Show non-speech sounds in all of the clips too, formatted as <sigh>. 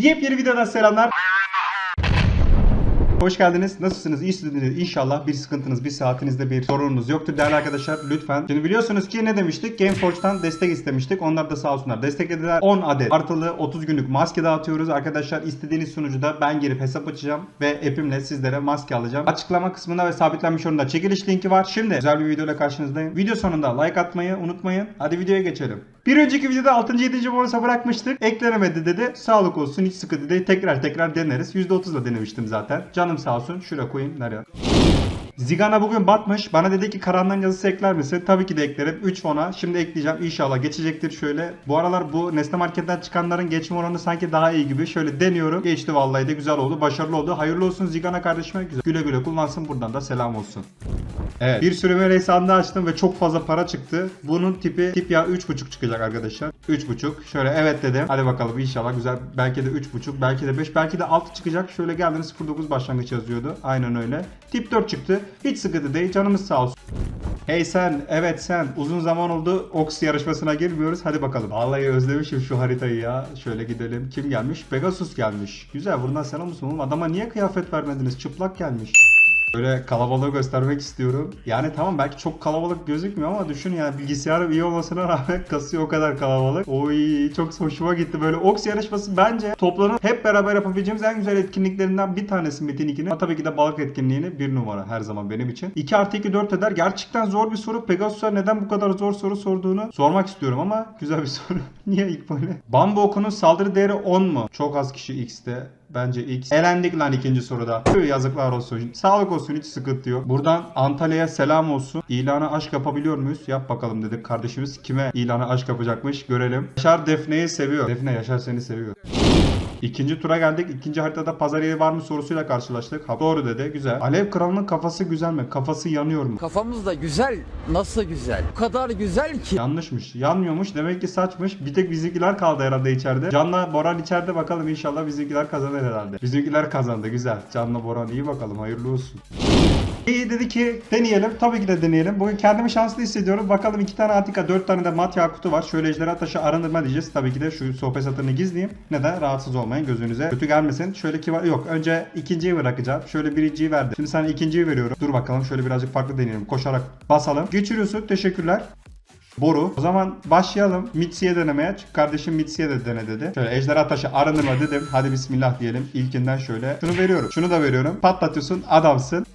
Yepyeni videodan selamlar. Hoş geldiniz. Nasılsınız? İyisiniz inşallah. Bir sıkıntınız, bir saatinizde bir sorununuz yoktur değerli arkadaşlar. Lütfen. Şimdi biliyorsunuz ki ne demiştik? Gameforge'dan destek istemiştik. Onlar da sağ olsunlar. Desteklediler. 10 adet artılı 30 günlük maske dağıtıyoruz. Arkadaşlar istediğiniz sunucuda ben girip hesap açacağım ve app'imle sizlere maske alacağım. Açıklama kısmında ve sabitlenmiş orunda çekiliş linki var. Şimdi güzel bir videoyla karşınızdayım. Video sonunda like atmayı unutmayın. Hadi videoya geçelim. Bir önceki videoda 6. 7. bonusa bırakmıştık. Eklenemedi dedi. Sağlık olsun hiç sıkıntı değil. Tekrar tekrar deneriz. %30'la denemiştim zaten. Canım sağ olsun. Şuraya koyayım. Nereye? Zigana bugün batmış. Bana dedi ki karandan yazısı ekler misin? Tabii ki de eklerim. 3 fona. Şimdi ekleyeceğim. İnşallah geçecektir şöyle. Bu aralar bu Nesne Market'ten çıkanların geçme oranı sanki daha iyi gibi. Şöyle deniyorum. Geçti vallahi de güzel oldu. Başarılı oldu. Hayırlı olsun Zigana kardeşime. Güzel. Güle güle kullansın. Buradan da selam olsun. Evet. Bir sürümü hesabında açtım ve çok fazla para çıktı. Bunun tipi tip ya 3.5 çıkacak arkadaşlar. 3.5. Şöyle evet dedim. Hadi bakalım inşallah güzel. Belki de 3.5, belki de 5, belki de 6 çıkacak. Şöyle geldiğinde 09 başlangıç yazıyordu. Aynen öyle. Tip 4 çıktı. Hiç sıkıntı değil. Canımız sağ olsun. Hey sen, evet sen. Uzun zaman oldu. Ox yarışmasına girmiyoruz. Hadi bakalım. Vallahi özlemişim şu haritayı ya. Şöyle gidelim. Kim gelmiş? Pegasus gelmiş. Güzel. Buradan selam olsun oğlum. Adama niye kıyafet vermediniz? Çıplak gelmiş. Böyle kalabalığı göstermek istiyorum. Yani tamam belki çok kalabalık gözükmüyor ama düşün yani bilgisayarım iyi olmasına rağmen <laughs> kasıyor o kadar kalabalık. Oy çok hoşuma gitti. Böyle Ox yarışması bence toplanıp hep beraber yapabileceğimiz en güzel etkinliklerinden bir tanesi Metin 2'nin. Ama tabii ki de balık etkinliğini bir numara her zaman benim için. 2 artı 2 4 eder. Gerçekten zor bir soru. Pegasus'a neden bu kadar zor soru sorduğunu sormak istiyorum ama güzel bir <laughs> soru. Niye ilk böyle? Bambu okunun saldırı değeri 10 mu? Çok az kişi X'te. Bence X. Elendik lan ikinci soruda. Yazıklar olsun. Sağlık olsun hiç sıkıntı yok. Buradan Antalya'ya selam olsun. İlana aşk yapabiliyor muyuz? Yap bakalım dedik kardeşimiz. Kime ilana aşk yapacakmış görelim. Yaşar Defne'yi seviyor. Defne Yaşar seni seviyor. İkinci tura geldik. İkinci haritada pazar yeri var mı sorusuyla karşılaştık. Ha, doğru dedi. Güzel. Alev Kralı'nın kafası güzel mi? Kafası yanıyor mu? Kafamız da güzel. Nasıl güzel? O kadar güzel ki. Yanlışmış. Yanmıyormuş. Demek ki saçmış. Bir tek bizimkiler kaldı herhalde içeride. Can'la Boran içeride bakalım inşallah bizimkiler kazanır herhalde. Bizimkiler kazandı. Güzel. Can'la Boran iyi bakalım. Hayırlı olsun. İyi dedi ki deneyelim. Tabii ki de deneyelim. Bugün kendimi şanslı hissediyorum. Bakalım iki tane Atika, dört tane de Mat Yakut'u var. Şöyle ejderha taşı arındırma diyeceğiz. Tabii ki de şu sohbet satırını gizleyeyim. Neden? Rahatsız olmayın gözünüze. Kötü gelmesin. Şöyle ki var. Yok önce ikinciyi bırakacağım. Şöyle birinciyi verdim. Şimdi sana ikinciyi veriyorum. Dur bakalım şöyle birazcık farklı deneyelim. Koşarak basalım. Geçiriyorsun. Teşekkürler. Boru. O zaman başlayalım Mitsi'ye denemeye. Çünkü kardeşim Mitsi'ye de dene dedi. Şöyle ejderha taşı arındırma dedim. Hadi bismillah diyelim. İlkinden şöyle. Şunu veriyorum. Şunu da veriyorum. Patlatıyorsun. Adamsın.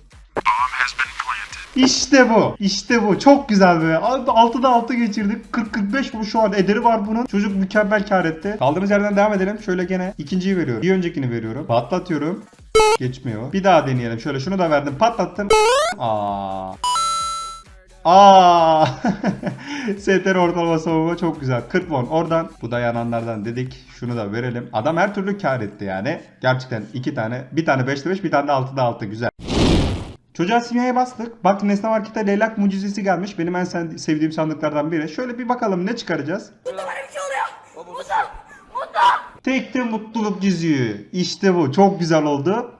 İşte bu. İşte bu. Çok güzel be. 6'da 6 geçirdik. 40-45 bu şu an ederi var bunun. Çocuk mükemmel kar etti. Kaldığımız yerden devam edelim. Şöyle gene ikinciyi veriyorum. Bir öncekini veriyorum. Patlatıyorum. Geçmiyor. Bir daha deneyelim. Şöyle şunu da verdim. Patlattım. Aa. Aa. <laughs> STR ortalama savunma çok güzel. 40 won. Oradan bu da yananlardan dedik. Şunu da verelim. Adam her türlü kar etti yani. Gerçekten iki tane. Bir tane 5'te 5 bir tane de 6'da 6. Güzel. Çocuğa simyaya bastık. Bak Nesne Market'e leylak mucizesi gelmiş. Benim en sen- sevdiğim sandıklardan biri. Şöyle bir bakalım ne çıkaracağız. Tekte mutluluk yüzüğü. İşte bu. Çok güzel oldu.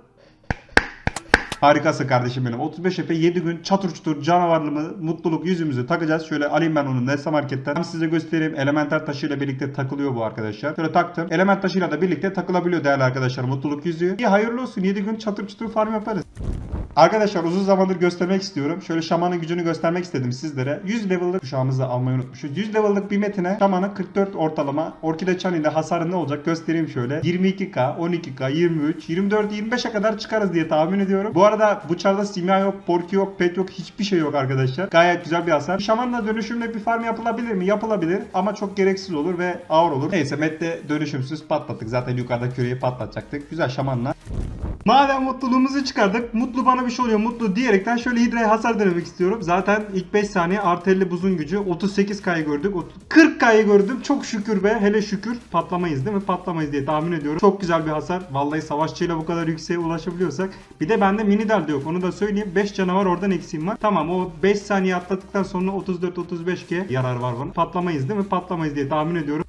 Harikasın kardeşim benim. 35 epe 7 gün çatır çutur canavarlığımı, mutluluk yüzümüzü takacağız. Şöyle alayım ben onu Nesne Market'ten. Hem size göstereyim. Elementer taşıyla birlikte takılıyor bu arkadaşlar. Şöyle taktım. Element taşıyla da birlikte takılabiliyor değerli arkadaşlar mutluluk yüzüğü. İyi hayırlı olsun. 7 gün çatır çutur farm yaparız. Arkadaşlar uzun zamandır göstermek istiyorum. Şöyle şamanın gücünü göstermek istedim sizlere. 100 level'lık kuşağımızı almayı unutmuşuz. 100 level'lık bir metine şamanın 44 ortalama orkide çan ile hasarı ne olacak göstereyim şöyle. 22k, 12k, 23, 24, 25'e kadar çıkarız diye tahmin ediyorum. Bu arada bu çarda simya yok, porki yok, pet yok, hiçbir şey yok arkadaşlar. Gayet güzel bir hasar. Şamanla dönüşümle bir farm yapılabilir mi? Yapılabilir ama çok gereksiz olur ve ağır olur. Neyse mette dönüşümsüz patlattık. Zaten yukarıda küreyi patlatacaktık. Güzel şamanla. Madem mutluluğumuzu çıkardık, mutlu bana bir şey oluyor, mutlu diyerekten şöyle Hidra'ya hasar denemek istiyorum. Zaten ilk 5 saniye 50 buzun gücü 38K'yı gördük. 40K'yı gördüm. Çok şükür be, hele şükür patlamayız değil mi? Patlamayız diye tahmin ediyorum. Çok güzel bir hasar. Vallahi savaşçıyla bu kadar yükseğe ulaşabiliyorsak. Bir de bende mini dal de yok. Onu da söyleyeyim. 5 canavar oradan eksiğim var. Tamam o 5 saniye atlattıktan sonra 34-35K yarar var bunun. Patlamayız değil mi? Patlamayız diye tahmin ediyorum.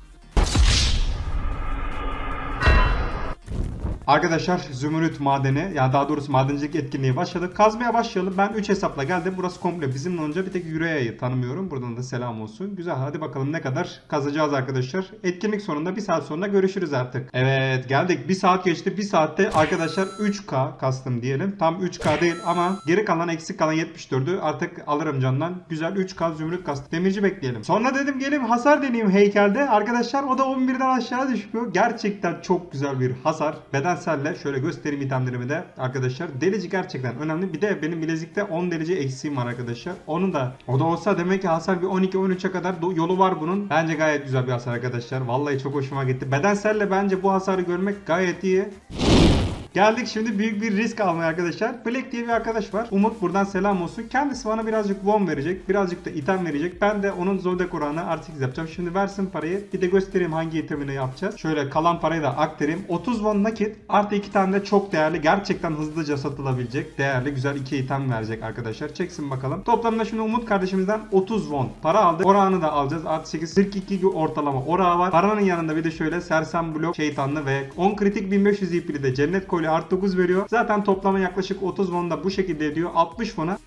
Arkadaşlar Zümrüt madeni ya daha doğrusu madencilik etkinliği başladı. Kazmaya başlayalım. Ben 3 hesapla geldim. Burası komple bizimle olunca bir tek Yüreğa'yı tanımıyorum. Buradan da selam olsun. Güzel hadi bakalım ne kadar kazacağız arkadaşlar. Etkinlik sonunda bir saat sonra görüşürüz artık. Evet geldik. Bir saat geçti. Bir saatte arkadaşlar 3K kastım diyelim. Tam 3K değil ama geri kalan eksik kalan 74'ü artık alırım candan. Güzel 3K zümrüt kastım. Demirci bekleyelim. Sonra dedim gelin hasar deneyeyim heykelde. Arkadaşlar o da 11'den aşağı düşmüyor. Gerçekten çok güzel bir hasar. Bedenselle şöyle göstereyim itemlerimi de arkadaşlar. Delici gerçekten önemli. Bir de benim bilezikte 10 derece eksiğim var arkadaşlar. Onu da o da olsa demek ki hasar bir 12-13'e kadar yolu var bunun. Bence gayet güzel bir hasar arkadaşlar. Vallahi çok hoşuma gitti. Bedenselle bence bu hasarı görmek gayet iyi. Geldik şimdi büyük bir risk almaya arkadaşlar. Black diye bir arkadaş var. Umut buradan selam olsun. Kendisi bana birazcık won verecek. Birazcık da item verecek. Ben de onun Zodiac oranı artı 8 yapacağım. Şimdi versin parayı. Bir de göstereyim hangi itemini yapacağız. Şöyle kalan parayı da aktarayım. 30 won nakit artı 2 tane de çok değerli. Gerçekten hızlıca satılabilecek. Değerli güzel 2 item verecek arkadaşlar. Çeksin bakalım. Toplamda şimdi Umut kardeşimizden 30 won para aldık. Orağını da alacağız. Artı 8 42 ortalama orağı var. Paranın yanında bir de şöyle sersem blok şeytanlı ve 10 kritik 1500 ipli de cennet kolye artı 9 veriyor. Zaten toplama yaklaşık 30 won da bu şekilde ediyor. 60 won'a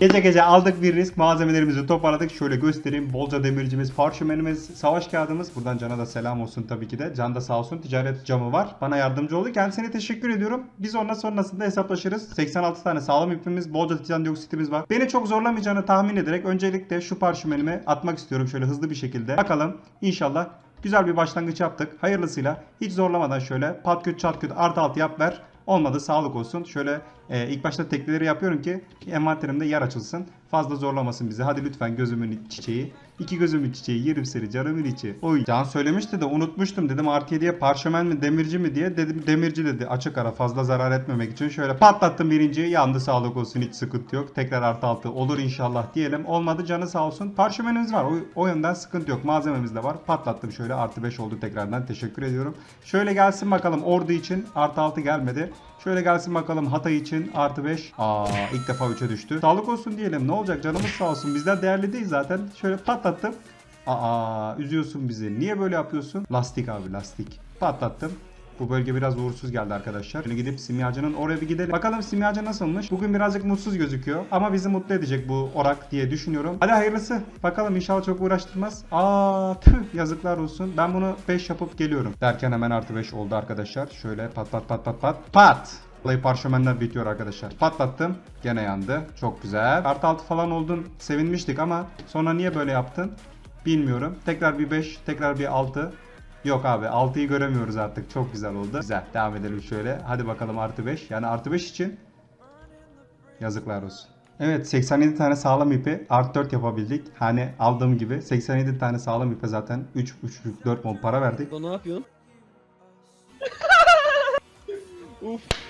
Gece gece aldık bir risk malzemelerimizi toparladık. Şöyle göstereyim. Bolca demircimiz, parşömenimiz, savaş kağıdımız. Buradan Can'a da selam olsun tabii ki de. Can da sağ olsun ticaret camı var. Bana yardımcı oldu. Kendisine teşekkür ediyorum. Biz onunla sonrasında hesaplaşırız. 86 tane sağlam ipimiz, bolca titan dioksitimiz var. Beni çok zorlamayacağını tahmin ederek öncelikle şu parşömenimi atmak istiyorum şöyle hızlı bir şekilde. Bakalım inşallah güzel bir başlangıç yaptık. Hayırlısıyla hiç zorlamadan şöyle pat küt çat küt artı altı yap ver. Olmadı sağlık olsun. Şöyle e, ilk başta teklileri yapıyorum ki envanterimde yer açılsın. Fazla zorlamasın bizi. Hadi lütfen gözümün çiçeği. İki gözümün çiçeği yerim seni canımın içi. Oy. Can söylemişti de unutmuştum. Dedim artı 7'ye parşömen mi demirci mi diye. Dedim demirci dedi. Açık ara fazla zarar etmemek için. Şöyle patlattım birinciyi. Yandı sağlık olsun hiç sıkıntı yok. Tekrar artı altı olur inşallah diyelim. Olmadı canı sağ olsun. Parşömenimiz var. O, o yönden sıkıntı yok. Malzememiz de var. Patlattım şöyle artı 5 oldu tekrardan. Teşekkür ediyorum. Şöyle gelsin bakalım ordu için artı 6 gelmedi. Şöyle gelsin bakalım Hatay için artı 5. Aa ilk defa 3'e düştü. Sağlık olsun diyelim. Ne olacak canımız sağ olsun. Bizler değerli değil zaten. Şöyle patlattım. Aa üzüyorsun bizi. Niye böyle yapıyorsun? Lastik abi lastik. Patlattım. Bu bölge biraz uğursuz geldi arkadaşlar. Şimdi gidip simyacının oraya bir gidelim. Bakalım simyacı nasılmış? Bugün birazcık mutsuz gözüküyor. Ama bizi mutlu edecek bu orak diye düşünüyorum. Hadi hayırlısı. Bakalım inşallah çok uğraştırmaz. Aa tüh yazıklar olsun. Ben bunu 5 yapıp geliyorum. Derken hemen artı 5 oldu arkadaşlar. Şöyle pat pat pat pat pat. Pat! Vallahi parşömenler bitiyor arkadaşlar. Patlattım. Gene yandı. Çok güzel. Artı 6 falan oldun. Sevinmiştik ama sonra niye böyle yaptın? Bilmiyorum. Tekrar bir 5, tekrar bir 6. Yok abi 6'yı göremiyoruz artık. Çok güzel oldu. Güzel. Devam edelim şöyle. Hadi bakalım artı 5. Yani artı 5 için yazıklar olsun. Evet 87 tane sağlam ipi artı 4 yapabildik. Hani aldığım gibi 87 tane sağlam ipe zaten 3 3 4 mon para verdik. Burada ne yapıyorsun? <laughs> Uf.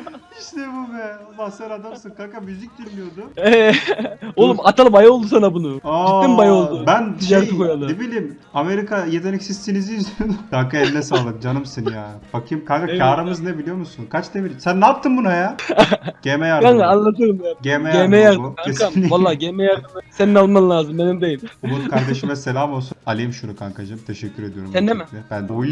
İşte bu be. Allah sen adamsın kanka müzik dinliyordu. <laughs> Ee, oğlum atalım ay oldu sana bunu. Aa, Cidden bay oldu. Ben Ticareti şey, koyalı. ne bileyim Amerika yeteneksizsinizi izliyordum. <laughs> kanka eline sağlık canımsın ya. Bakayım kanka Eyvallah. karımız ne biliyor musun? Kaç demir? Sen ne yaptın buna ya? <laughs> GM yardım. Kanka anlatırım ya. GM GM yardım yardım. bu. Kankam valla GM yardım. Senin alman lazım benim değil. Umut kardeşime selam olsun. Alayım şunu kankacığım. Teşekkür ediyorum. Sen de mi? Ben de. Oy.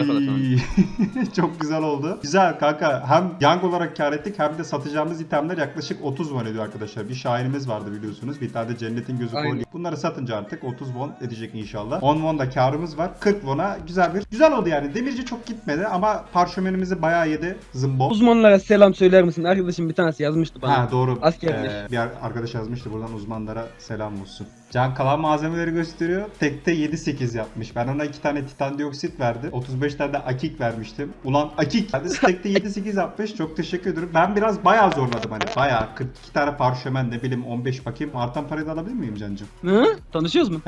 Çok güzel oldu. Güzel kanka. Hem yang olarak kar ettik hem de satacağımız itemler yaklaşık 30 won ediyor arkadaşlar. Bir şairimiz vardı biliyorsunuz. Bir tane de cennetin gözü Aynen. kolye. Bunları satınca artık 30 won edecek inşallah. 10 won da karımız var. 40 won'a güzel bir. Güzel oldu yani. Demirci çok gitmedi ama parşömenimizi bayağı yedi. Zımbo. Uzmanlara selam söyler misin? Arkadaşım bir tanesi yazmıştı bana. Ha doğru. Askerlik. Ee, bir ar- arkadaş yazmıştı buradan uzmanlara selam olsun. Can kalan malzemeleri gösteriyor. Tekte 7-8 yapmış. Ben ona 2 tane titan dioksit verdi. 35 tane de akik vermiştim. Ulan akik. Hadi tekte <laughs> 7-8 yapmış. Çok teşekkür ederim. Ben biraz bayağı zorladım hani. Bayağı 42 tane parşömen ne bileyim 15 bakayım. Artan parayı da alabilir miyim Cancım? Hı? Tanışıyoruz mu?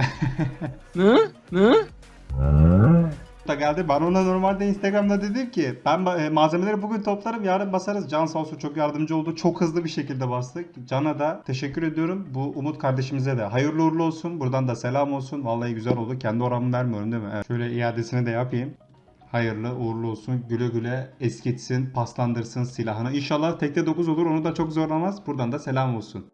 <laughs> Hı? Hı? Da geldi. Ben ona normalde Instagram'da dedim ki ben e, malzemeleri bugün toplarım yarın basarız. Can sağ olsun çok yardımcı oldu. Çok hızlı bir şekilde bastık. Can'a da teşekkür ediyorum. Bu Umut kardeşimize de hayırlı uğurlu olsun. Buradan da selam olsun. Vallahi güzel oldu. Kendi oramı vermiyorum değil mi? Evet. Şöyle iadesini de yapayım. Hayırlı uğurlu olsun. Güle güle eskitsin, paslandırsın silahını. İnşallah tekte 9 olur. Onu da çok zorlamaz. Buradan da selam olsun.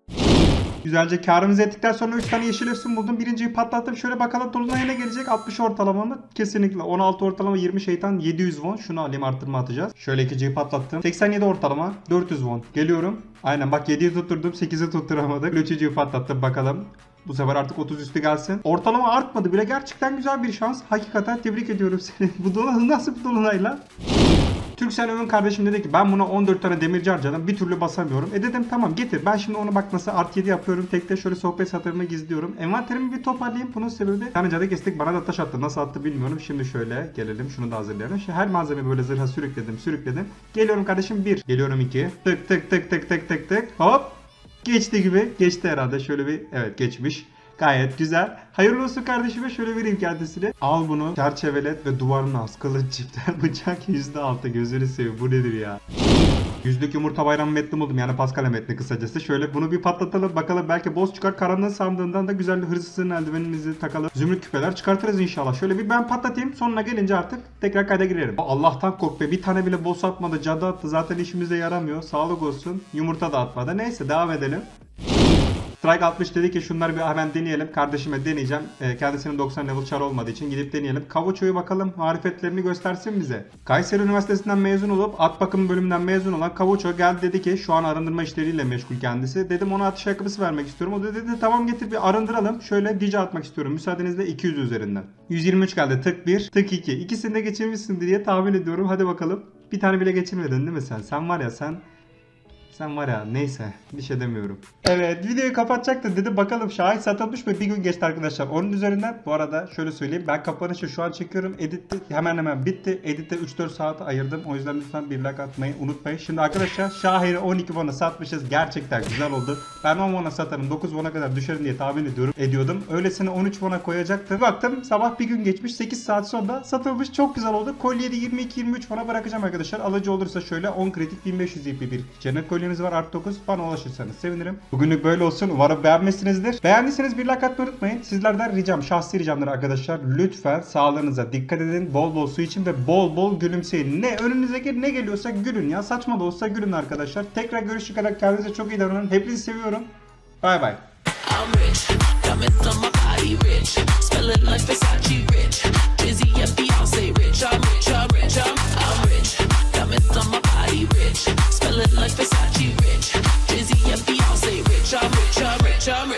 Güzelce karımızı ettikten sonra 3 tane yeşil efsun buldum. Birinciyi patlattım. Şöyle bakalım Dolunay'a ne gelecek? 60 ortalama mı? Kesinlikle. 16 ortalama 20 şeytan 700 won. Şunu alayım arttırma atacağız. Şöyle ikinciyi patlattım. 87 ortalama 400 won. Geliyorum. Aynen bak 7'yi tutturdum 8'i tutturamadık. Üçüncüyü patlattım bakalım. Bu sefer artık 30 üstü gelsin. Ortalama artmadı bile. Gerçekten güzel bir şans. Hakikaten tebrik ediyorum seni. <laughs> Bu dolunay nasıl bir dolunayla? Türksel Ömür kardeşim dedi ki ben buna 14 tane demirci harcadım bir türlü basamıyorum. E dedim tamam getir ben şimdi onu bak nasıl artı 7 yapıyorum tekte şöyle sohbet satırımı gizliyorum. Envanterimi bir toparlayayım bunun sebebi. Cadı kestik bana da taş attı nasıl attı bilmiyorum. Şimdi şöyle gelelim şunu da hazırlayalım. Şimdi her malzeme böyle zırha sürükledim sürükledim. Geliyorum kardeşim 1 geliyorum 2 tık tık tık tık tık tık tık hop Geçti gibi. Geçti herhalde. Şöyle bir evet geçmiş. Gayet güzel. Hayırlı olsun kardeşime şöyle vereyim kendisine. Al bunu çerçevelet ve duvarına as. Kılıç çifter <laughs> bıçak %6 gözünü seveyim. Bu nedir ya? Yüzlük yumurta bayramı metni buldum yani Pascal metni kısacası. Şöyle bunu bir patlatalım bakalım belki boss çıkar. Karanlığın sandığından da güzel bir hırsızın eldivenimizi takalım. Zümrüt küpeler çıkartırız inşallah. Şöyle bir ben patlatayım sonuna gelince artık tekrar kayda girerim. Allah'tan kork be bir tane bile boss atmadı cadı attı zaten işimize yaramıyor. Sağlık olsun yumurta da atmadı. Neyse devam edelim. Strike 60 dedi ki şunları bir hemen deneyelim. Kardeşime deneyeceğim. Ee, kendisinin 90 level char olmadığı için gidip deneyelim. Kavuço'yu bakalım marifetlerini göstersin bize. Kayseri Üniversitesi'nden mezun olup at bakımı bölümünden mezun olan Kavuço geldi dedi ki şu an arındırma işleriyle meşgul kendisi. Dedim ona atış ayakkabısı vermek istiyorum. O da dedi tamam getir bir arındıralım. Şöyle dice atmak istiyorum. Müsaadenizle 200 üzerinden. 123 geldi. Tık 1, tık 2. İkisini de geçirmişsin diye tahmin ediyorum. Hadi bakalım. Bir tane bile geçirmedin değil mi sen? Sen var ya sen sen var ya neyse bir şey demiyorum. Evet videoyu kapatacaktım dedi bakalım şahit satılmış mı bir gün geçti arkadaşlar. Onun üzerinden bu arada şöyle söyleyeyim ben kapanışı şu an çekiyorum. Editte hemen hemen bitti. Editte 3-4 saat ayırdım. O yüzden lütfen bir like atmayı unutmayın. Şimdi arkadaşlar Şahir'i 12 won'a satmışız. Gerçekten güzel oldu. Ben 10 won'a satarım 9 won'a kadar düşerim diye tahmin ediyorum ediyordum. Öylesine 13 won'a koyacaktım. Baktım sabah bir gün geçmiş 8 saat sonra satılmış. Çok güzel oldu. Kolyeyi de 22-23 won'a bırakacağım arkadaşlar. Alıcı olursa şöyle 10 kritik 1500 IP bir cennet seviyemiz var artı 9. Bana ulaşırsanız sevinirim. Bugünlük böyle olsun. Umarım beğenmişsinizdir. Beğendiyseniz bir like atmayı unutmayın. Sizlerden ricam şahsi ricamdır arkadaşlar. Lütfen sağlığınıza dikkat edin. Bol bol su için ve bol bol gülümseyin. Ne önünüzdeki ne geliyorsa gülün ya. Saçma da olsa gülün arkadaşlar. Tekrar görüşene kadar kendinize çok iyi davranın. Hepinizi seviyorum. Bay bay. I'm rich, I'm rich, I'm, I'm rich, diamonds on my body rich. feeling like Versace rich. dizzy, and Beyonce rich. I'm rich, I'm rich, I'm rich.